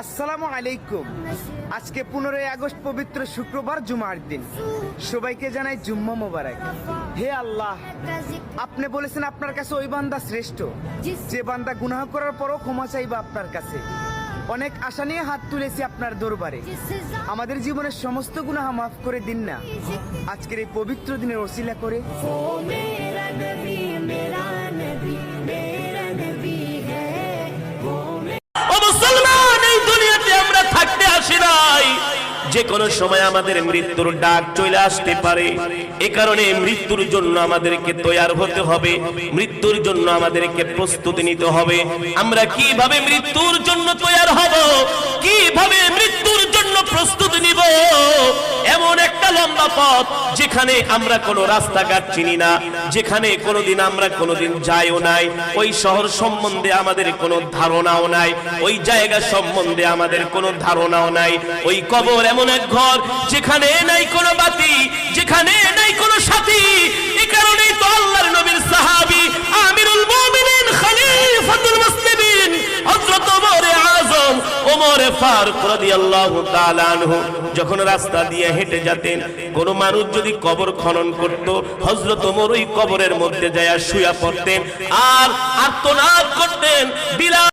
আসসালামু আলাইকুম। আজকে পনেরোই আগস্ট পবিত্র শুক্রবার জুমার দিন। সবাইকে জানাই জুম্মা মোবারক। হে আল্লাহ, আপনি বলেছেন আপনার কাছে ওই বান্দা শ্রেষ্ঠ। যে বান্দা গুনাহ করার পরও ক্ষমা চাইবা আপনার কাছে। অনেক আশা নিয়ে হাত তুলেছি আপনার দরবারে। আমাদের জীবনের সমস্ত গুনাহ মাফ করে দিন না। আজকের এই পবিত্র দিনের ওসিলা করে। যে কোনো সময় আমাদের মৃত্যুর ডাক চলে আসতে পারে। এ কারণে মৃত্যুর জন্য আমাদেরকে তৈয়ার হতে হবে। মৃত্যুর জন্য আমাদেরকে প্রস্তুতি নিতে হবে। আমরা কীভাবে মৃত্যুর জন্য তৈয়ার হব? কীভাবে লম্বা পথ, যেখানে আমরা কোনো রাস্তাঘাট চিনি না, যেখানে কোনোদিন আমরা কোনোদিন যাইও নাই, ওই শহর সম্বন্ধে আমাদের কোনো ধারণাও নাই, ওই জায়গা সম্বন্ধে আমাদের কোনো ধারণাও নাই, ওই কবর এমন এক ঘর, যেখানে নাই কোনো বাতি, যেখানে ওমর ফারুক রাদিয়াল্লাহু তাআলা আনহু যখন রাস্তা দিয়ে হেঁটে যেতেন, কোন মানুষ যদি কবর খনন করত, হযরত ওমর ওই কবরের মধ্যে যায় শুয়া পড়তেন। আর আর্তনাদ